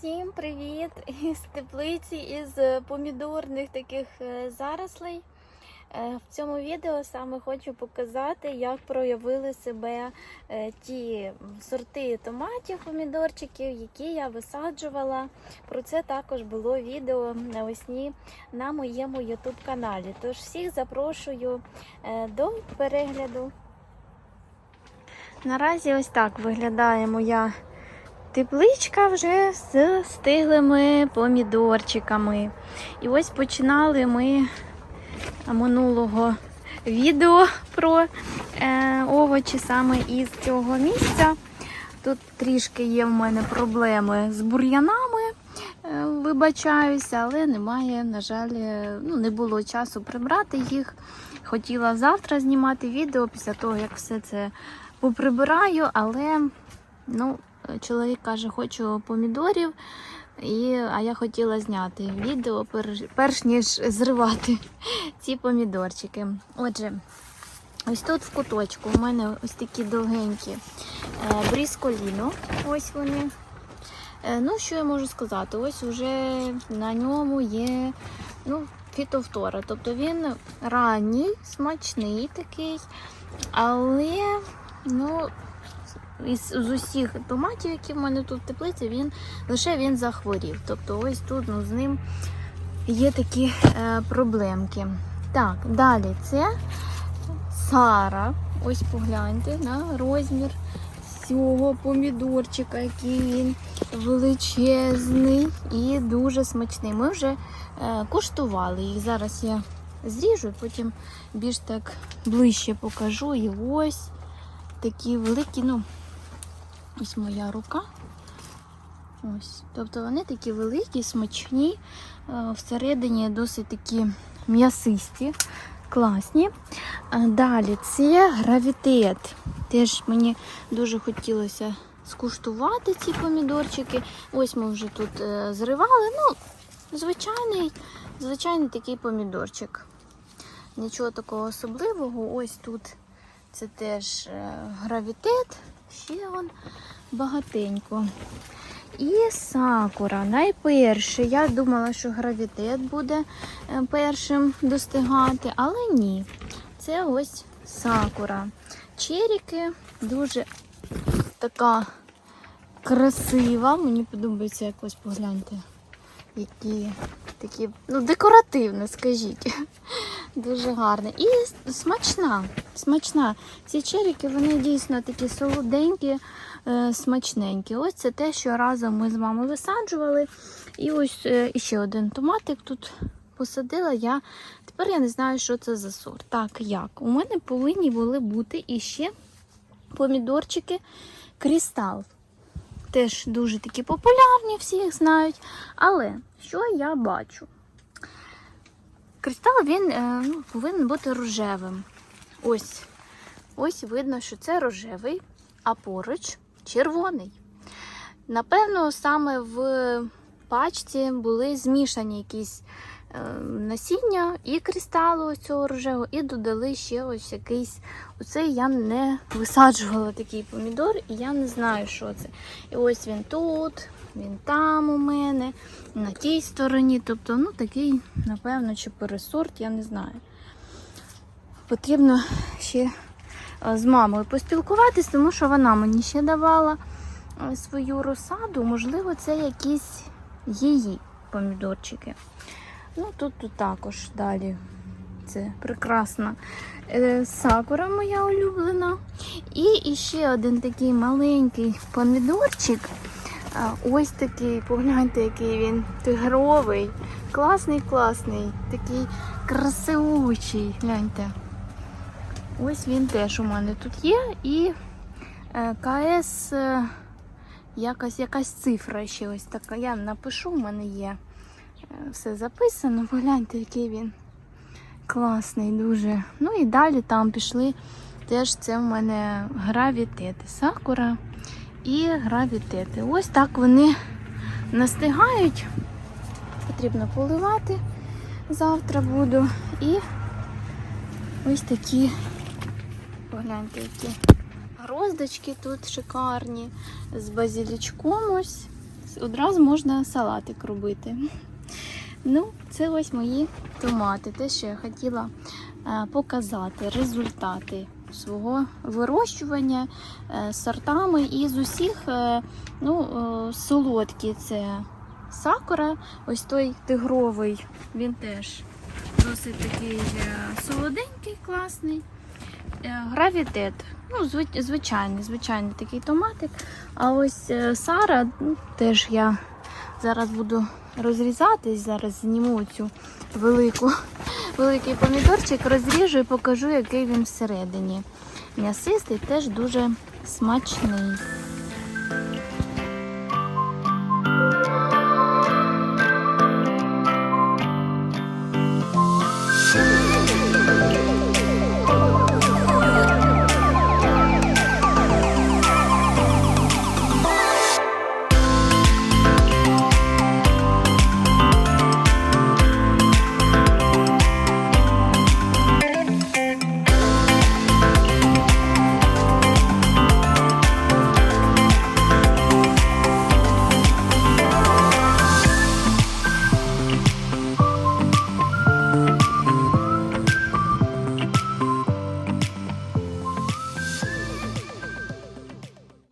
Всім привіт із теплиці, із помідорних таких е, зарослей. Е, В цьому відео саме хочу показати, як проявили себе е, ті сорти томатів, помідорчиків, які я висаджувала. Про це також було відео навесні на моєму YouTube каналі. Тож всіх запрошую е, до перегляду. Наразі ось так виглядає моя тепличка вже з стиглими помідорчиками. І ось починали ми минулого відео про е, овочі саме із цього місця. Тут трішки є в мене проблеми з бур'янами, е, вибачаюся, але немає, на жаль, е, ну, не було часу прибрати їх. Хотіла завтра знімати відео після того, як все це поприбираю, але ну, чоловік каже, хочу помідорів. І, а я хотіла зняти відео, перш, перш ніж зривати ці помідорчики. Отже, ось тут в куточку у мене ось такі довгенькі е, брісколіно. Ось вони. Е, ну, що я можу сказати? Ось вже на ньому є ну, фітофтора. Тобто він ранній, смачний такий, але ну, із з усіх томатів, які в мене тут в теплиці, він лише він захворів. Тобто ось тут ну, з ним є такі е, проблемки. Так, далі це Сара. Ось погляньте на розмір цього помідорчика, який він величезний і дуже смачний. Ми вже е, куштували їх. Зараз я зріжу, потім більш так ближче покажу. І ось такі великі, ну, ось моя рука. Ось. Тобто вони такі великі, смачні, е, всередині досить такі м'ясисті, класні. Далі це гравітет. Теж мені дуже хотілося скуштувати ці помідорчики. Ось ми вже тут е, зривали. Ну, звичайний, звичайний такий помідорчик. Нічого такого особливого. Ось тут це теж е, гравітет, ще он багатенько. І сакура. Найперше, я думала, що гравітет буде е, першим достигати, але ні. Це ось сакура. Черіки дуже така красива. Мені подобається якось погляньте, які такі, ну, декоративне, скажіть. Дуже гарне. І смачна. смачна. Ці черіки, вони дійсно такі солоденькі, е, смачненькі. Ось це те, що разом ми з вами висаджували. І ось е, ще один томатик тут посадила я. Тепер я не знаю, що це за сорт. Так, як? У мене повинні були бути іще помідорчики Крістал. Теж дуже такі популярні, всі їх знають. Але що я бачу? Кристал він е, ну, повинен бути рожевим. Ось ось видно, що це рожевий, а поруч червоний. Напевно, саме в пачці були змішані якісь насіння і кристалу цього рожевого, і додали ще ось якийсь. Оце я не висаджувала такий помідор, і я не знаю, що це. І ось він тут, він там у мене, на тій стороні. Тобто, ну такий, напевно, чи пересорт, я не знаю. Потрібно ще е, з мамою поспілкуватись, тому що вона мені ще давала е, свою розсаду. Можливо, це якісь її помідорчики. Ну, тут, тут також далі. Це прекрасна е, сакура моя улюблена. І ще один такий маленький помідорчик. Ось такий, погляньте, який він тигровий. Класний, класний, такий красивучий. Гляньте. Ось він теж у мене тут є. І е, КС е, якась, якась цифра ще ось така. Я напишу, в мене є все записано. Погляньте, який він класний дуже. Ну і далі там пішли. Теж це в мене гравітети. Сакура і гравітети. Ось так вони настигають. Потрібно поливати. Завтра буду. І ось такі, погляньте, які гроздочки тут шикарні. З базілічком ось. одразу можна салатик робити. Ну, це ось мої томати. Те, що я хотіла е, показати результати свого вирощування е, сортами. І з усіх е, ну, солодкі це сакура, ось той тигровий, він теж досить такий солоденький, класний. Гравітет, ну, звичайний, звичайний такий томатик. А ось Сара, ну, теж я зараз буду розрізатись. Зараз зніму цю велику, великий помідорчик, розріжу і покажу, який він всередині. М'ясистий теж дуже смачний.